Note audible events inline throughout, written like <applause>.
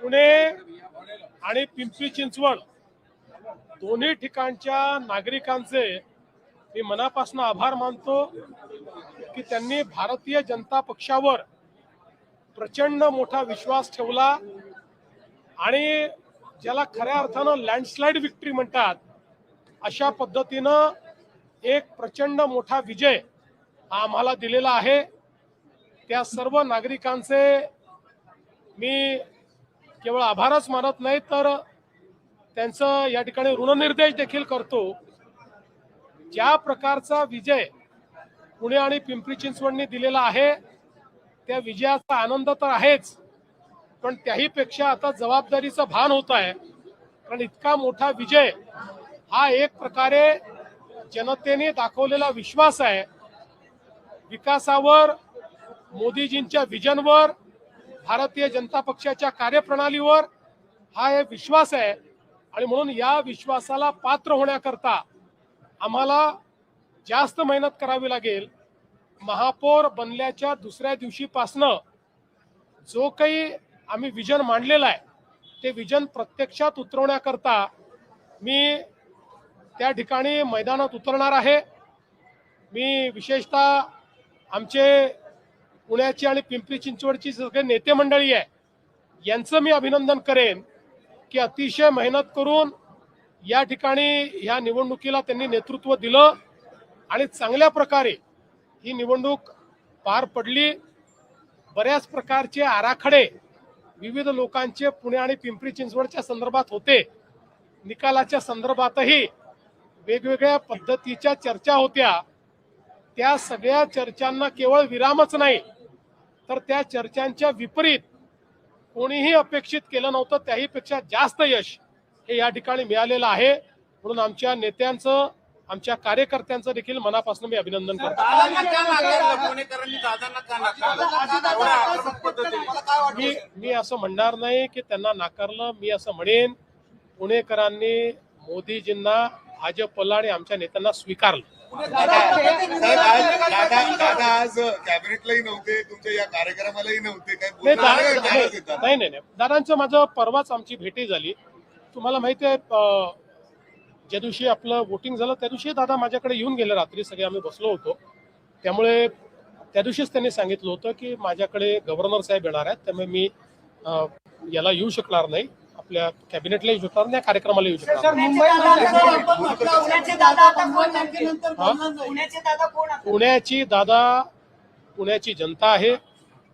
पुणे आणि पिंपरी चिंचवड दोन्ही ठिकाणच्या नागरिकांचे मी मनापासून आभार मानतो की त्यांनी भारतीय जनता पक्षावर प्रचंड मोठा विश्वास ठेवला आणि ज्याला खऱ्या अर्थानं लँडस्लाईड विक्ट्री म्हणतात अशा पद्धतीनं एक प्रचंड मोठा विजय हा आम्हाला दिलेला आहे. त्या सर्व नागरिकांचे मी केवळ आभारच मानत नाही तर त्यांचं या ठिकाणी ऋणनिर्देश देखील करतो. ज्या प्रकारचा विजय पुणे आणि पिंपरी चिंचवडने दिलेला आहे त्या विजयाचा आनंद तर आहेच पण त्याही पेक्षा आता जबाबदारीचं भान होत आहे. कारण इतका मोठा विजय हा एक प्रकारे जनतेने दाखवलेला विश्वास आहे. विकासावर मोदीजींच्या विजनवर भारतीय जनता पक्षाच्या कार्यप्रणालीवर हा एक विश्वास आहे. आणि म्हणून या विश्वासाला पात्र होण्याकरता आम्हाला जास्त मेहनत करावी लागेल. महापौर बनल्याच्या दुसऱ्या दिवशीपासनं जो काही आम्ही विजन मांडलेलं आहे ते विजन प्रत्यक्षात उतरवण्याकरता मी त्या ठिकाणी मैदानात उतरणार आहे. मी विशेषतः आमचे पुण्याची आणि पिंपरी चिंचवडची सगळे नेते मंडळी आहे. यांचं मी अभिनंदन करेन की अतिशय मेहनत करून या ठिकाणी ह्या निवडणुकीला त्यांनी नेतृत्व दिलं आणि चांगल्या प्रकारे ही निवडणूक पार पडली. बऱ्याच प्रकारचे आराखडे विविध लोकांचे पुणे आणि पिंपरी चिंचवडच्या संदर्भात होते. निकालाच्या संदर्भातही वेगवेगळ्या पद्धतीच्या चर्चा होत्या. त्या सगळ्या चर्चांना केवळ विरामच नाही तर त्या चर्चांच्या विपरीत कोणीही अपेक्षित केलं नव्हतं त्याही पेक्षा जास्त यश हे या ठिकाणी मिळालेलं आहे. म्हणून आमच्या नेत्यांचं आमच्या कार्यकर्त्यांचं देखील मनापासून मी अभिनंदन करतो. मी मी असं म्हणणार नाही की त्यांना नाकारलं. मी असं म्हणेन पुणेकरांनी मोदीजींना भाजपला आणि आमच्या नेत्यांना स्वीकारलं. आज दादा दादा आज कॅबिनेटलाही नव्हते तुमच्या या कार्यक्रमालाही नव्हते काय नाही? नाही नाही नाही. दादांचं माझं परवाच आमची भेटी झाली. तुम्हाला माहिती आहे ज्या दिवशी आपलं वोटिंग झालं त्या दिवशी दादा माझ्याकडे येऊन गेले रात्री सगळे आम्ही बसलो होतो. त्यामुळे त्या दिवशीच त्यांनी सांगितलं होतं की माझ्याकडे गव्हर्नर साहेब येणार आहेत त्यामुळे मी याला येऊ शकणार नाही. आपल्या कॅबिनेटला येऊ शकणार नाही या कार्यक्रमाला येऊ नाही. पुण्याचे दादा. पुण्याचे दादा कोण आता? पुण्याची दादा पुण्याची जनता आहे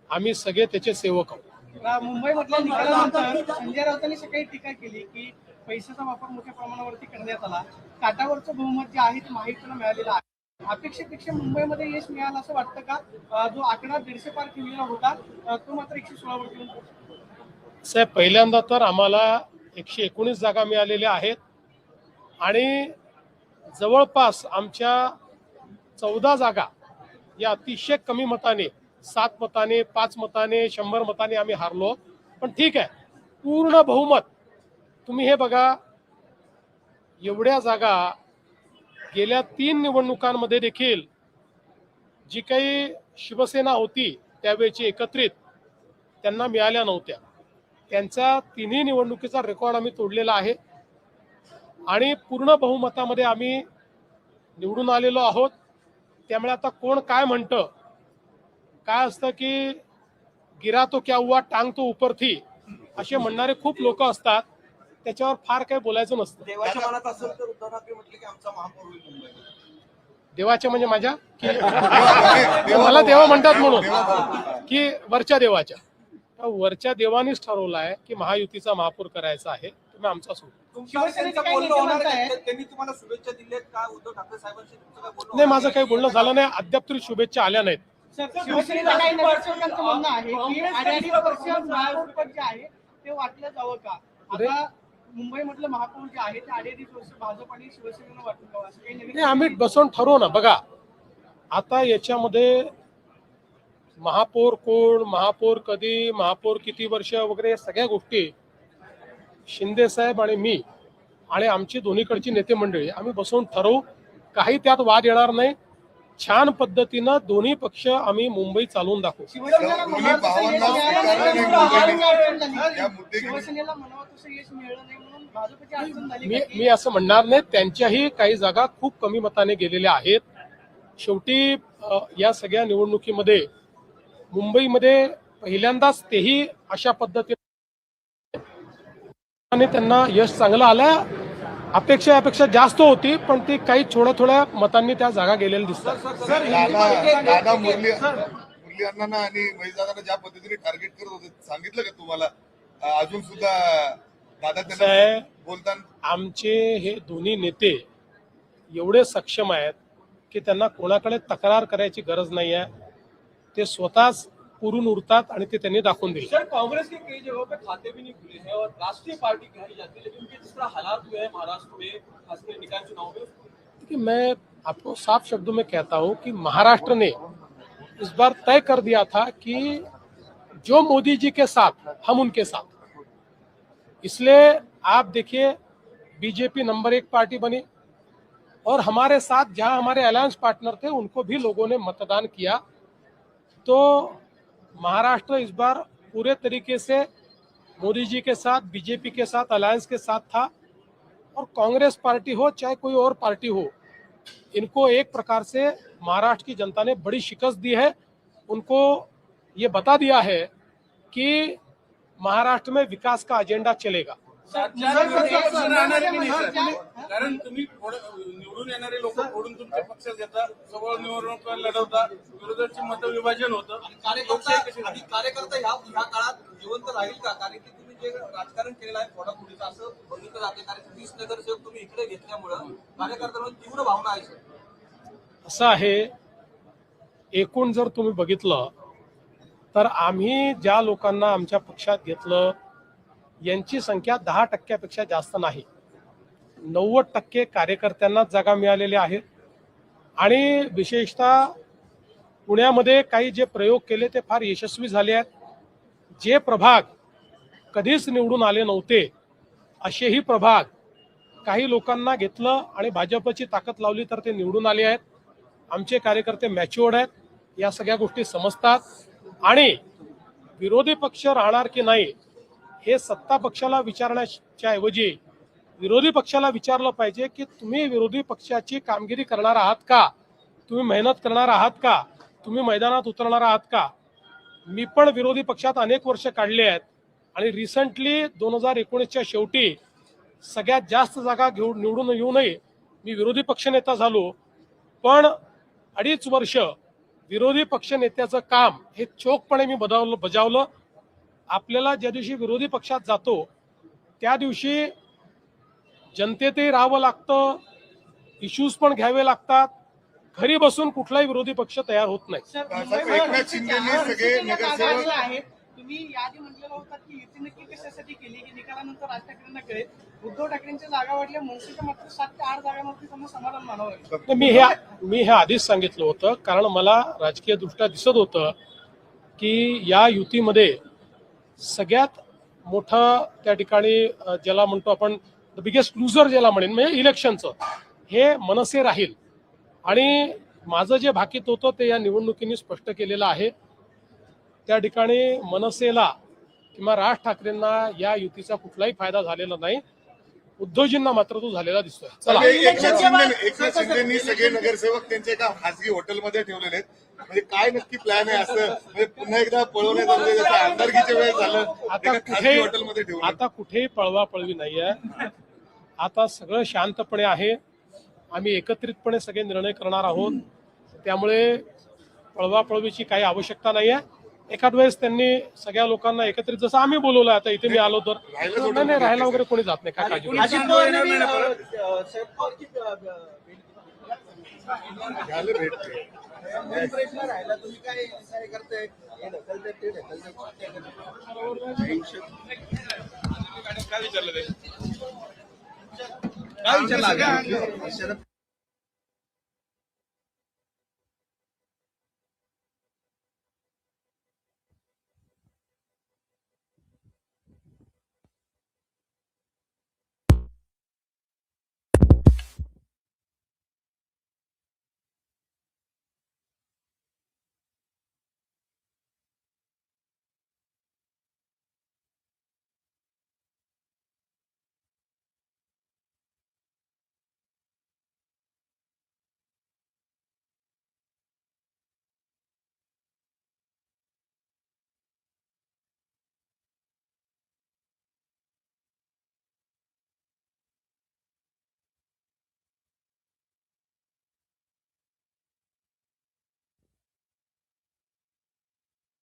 आम्ही सगळे त्याचे सेवक आहोत मुंबईमधल्या निकालानंतर संजय राऊतांनी सकाळी टीका केली की पैशाचा वापर मोठ्या प्रमाणावरती करण्यात आला काटावरचं बहुमत जे आहे ते महायुतीला मिळालेलं आहे अपेक्षेपेक्षा मुंबईमध्ये यश मिळालं असं वाटतं का जो आकडा दीडशे पार केलेला होता तो मात्र एकशे सोळावर येऊन. साहेब पहिल्यांदा तर आम्हाला एकशे एकोणीस जागा मिळालेल्या आहेत. आणि जवळपास आमच्या चौदा जागा या अतिशय कमी मताने सात मताने पाच मताने शंभर मताने आम्ही हारलो. पण ठीक आहे पूर्ण बहुमत तुम्ही हे बघा एवढ्या जागा गेल्या तीन निवडणुकांमध्ये देखील जी काही शिवसेना होती त्यावेळची एकत्रित त्यांना मिळाल्या नव्हत्या. त्यांचा तिन्ही निवडणुकीचा रेकॉर्ड आम्ही तोडलेला आहे. आणि पूर्ण बहुमतामध्ये आम्ही निवडून आलेलो आहोत. त्यामुळे आता कोण काय म्हणतं? काय असतं की गिरा तो क्या हुआ टांग तो ऊपर थी असे म्हणणारे खूप लोक असतात. त्याच्यावर फार काही बोलायचं नसतं. देवाच्या म्हणजे माझ्या? की <laughs> मला देवा म्हणतात म्हणून. की वरच्या देवाच्या. वरच्या देवानीच ठरवलं आहे की महायुतीचा महापौर करायचा आहे. तुम्ही आमचा सोडू शिवसेनेचं बोलणं होणार आहे? त्यांनी तुम्हाला शुभेच्छा दिल्यात का? उद्धव ठाकरे साहेबांशी तुमचं काय बोलणं नाही माझं काही बोलणं झालं नाही. अद्याप तरी शुभेच्छा आल्या नाहीत. शिवसेनेच्या काही नगरसेवकांचं म्हणणं आहे की अडीअडीच वर्ष महापौरपद जे आहे ते वाटलं जावं का? आता मुंबईमधलं महापौर जे आहे ते अडीअडीच वर्ष भाजप आणि शिवसेनेनं वाटून जावं असं काही नवीन नाही आम्ही बसून ठरवू ना. बघा आता याच्यामध्ये महापौर कोण महापौर कधी महापौर किती वर्ष वगैरे या सगळ्या गोष्टी शिंदे साहेब आणि मी आणि आमची दोन्हीकडची नेते मंडळी आम्ही बसून ठरवू. काही त्यात वाद येणार नाही. छान पद्धतीनं दोन्ही पक्ष आम्ही मुंबई चालवून दाखवू. मी मी असं म्हणणार नाही. त्यांच्याही काही जागा खूप कमी मताने गेलेल्या आहेत. शेवटी या सगळ्या निवडणुकीमध्ये मुंबईमध्ये पहिल्यांदाच तेही अशा पद्धतीने त्यांना यश चांगलं आलं अपेक्षा यापेक्षा जास्त होती पण ती काही थोड्या थोड्या मतांनी त्या जागा गेलेल्या दिसतात. दादा दादा मुरली मुरली अण्णांना आणि महेशदादांना ज्या पद्धतीने टार्गेट करत होते सांगितलं का तुम्हाला? अजून सुद्धा दादा त्यांना आहे? बोलताना आमचे हे दोन्ही नेते एवढे सक्षम आहेत की त्यांना कोणाकडे तक्रार करायची गरज नाही आहे ते स्वतःच पुरून उरतात आणि ते त्यांनी दाखवून दिले सर कांग्रेस के कई जगहों पे खाते भी नहीं खुले हैं और राष्ट्रीय पार्टी कही जाती है लेकिन उनके जिस तरह हालात हुए हैं महाराष्ट्र में खासकर निकाय चुनाव में? देखिए मैं आपको साफ़ शब्दों में कहता हूँ कि महाराष्ट्र ने इस बार तय कर दिया था कि जो मोदी जी के साथ हम उनके साथ। इसलिए आप देखिए बीजेपी नंबर एक पार्टी बनी और हमारे साथ जहाँ हमारे अलायंस पार्टनर थे उनको भी लोगों ने मतदान किया। तो महाराष्ट्र इस बार पूरे तरीके से मोदी जी के साथ बीजेपी के साथ अलायंस के साथ था और कांग्रेस पार्टी हो चाहे कोई और पार्टी हो इनको एक प्रकार से महाराष्ट्र की जनता ने बड़ी शिकस्त दी है उनको ये बता दिया है कि महाराष्ट्र में विकास का एजेंडा चलेगा कारण तुम्ही निवडून येणारे लोक फोडून तुमच्या पक्षात घेता समोर निवडणूक लढवता विरोधाचे मत विभाजन होतं कार्यकर्ता? कार्यकर्ता ह्या ह्या काळात जिवंत राहील का? कारण की तुम्ही जे राजकारण केलेलं आहे फोडाफोडीचं असं बघितलं जाते. कारण वीस नगरसेवक तुम्ही इकडे घेतल्यामुळं कार्यकर्त्यांमध्ये तीव्र भावना आहे असं आहे एकूण जर तुम्ही बघितलं तर आम्ही ज्या लोकांना आमच्या पक्षात घेतलं यांची संख्या दहा टक्क्यापेक्षा जास्त नाही. नव्वद टक्के कार्यकर्त्यांनाच जागा मिळालेल्या आहेत आणि विशेषतः पुण्यामध्ये काही जे प्रयोग केले ते फार यशस्वी झाले आहेत. जे प्रभाग कधीच निवडून आले नव्हते असेही प्रभाग काही लोकांना घेतलं आणि भाजपची ताकद लावली तर ते निवडून आले आहेत. आमचे कार्यकर्ते मॅच्युअर्ड आहेत या सगळ्या गोष्टी समजतात. आणि विरोधी पक्ष राहणार की नाही हे सत्ता पक्षाला विचारण्याच्या ऐवजी विरोधी पक्षाला विचारलं पाहिजे की तुम्ही विरोधी पक्षाची कामगिरी करणार आहात का? तुम्ही मेहनत करणार आहात का? तुम्ही मैदानात उतरणार आहात का? मी पण विरोधी पक्षात अनेक वर्ष काढले आहेत आणि रिसेंटली दोन हजार एकोणीसच्या शेवटी सगळ्यात जास्त जागा घेऊन निवडून येऊनही मी विरोधी पक्षनेता झालो. पण अडीच वर्ष विरोधी पक्ष नेत्याचं काम हे चोखपणे मी बजावलं बजावलं. आपल्याला ज्या दिवशी विरोधी पक्षात जातो त्या दिवशी जनतेतही राहावं लागतं इश्यूज पण घ्यावे लागतात. घरी बसून कुठलाही विरोधी पक्ष तयार होत नाही. सर, साहेब, मुंबईमध्ये एकनाथ शिंदेंनी चार सगळे सीटच्या जागा नगरसेवक- अशा आहेत. तुम्ही यादी म्हटलेलं होतं की युती नक्की कशासाठी केली की निकालानंतर राज ठाकरेंना कळेल. उद्धव ठाकरेंच्या जागा वाढल्या मनसेच्या मात्र सात ते आठ जागांवरती त्यांना समाधान मानावं लागेल. तर मी हे मी हे आधीच सांगितलं होतं कारण मला राजकीय दृष्ट्या दिसत होतं की या युतीमध्ये सगळ्यात मोठं त्या ठिकाणी ज्याला म्हणतो आपण द बिगेस्ट लुझर ज्याला म्हणेन म्हणजे इलेक्शनचं हे मनसे राहील. आणि माझं जे भाकीत होतं ते या निवडणुकीने स्पष्ट केलेलं आहे. त्या ठिकाणी मनसेला किंवा राज ठाकरेंना या युतीचा कुठलाही फायदा झालेला नाही. उद्धवजींना मात्र तो झालेला दिसतोय. चला. एकनाथ शिंदे एकनाथ शिंदेनी सगळे नगरसेवक त्यांच्या एका खासगी हॉटेलमध्ये ठेवलेले आहेत. म्हणजे काय नक्की प्लॅन आहे असं? म्हणजे पुन्हा एकदा जसं आमदारकीच्या वेळेस झालं आता कुठेही हॉटेलमध्ये ठेवलं. आता कुठेही पळवा पळवी नाहीये. आता सगळं शांतपणे आहे. आम्ही एकत्रितपणे सगळे निर्णय करणार आहोत. त्यामुळे पळवा पळवीची काही आवश्यकता नाही आहे एखाद वेळेस त्यांनी सगळ्या लोकांना एकत्रित जसं आम्ही बोलवलं आता इथे मी आलो तर. राहायला नाही राहायला वगैरे कोणी जात नाही. काय काळजी. अजित? शरद पवारची अ, झालं राहिला तुम्ही काय काय करताय? हे ढकलताय, ते ढकलताय. काय विचारलं ते? काय विचारलं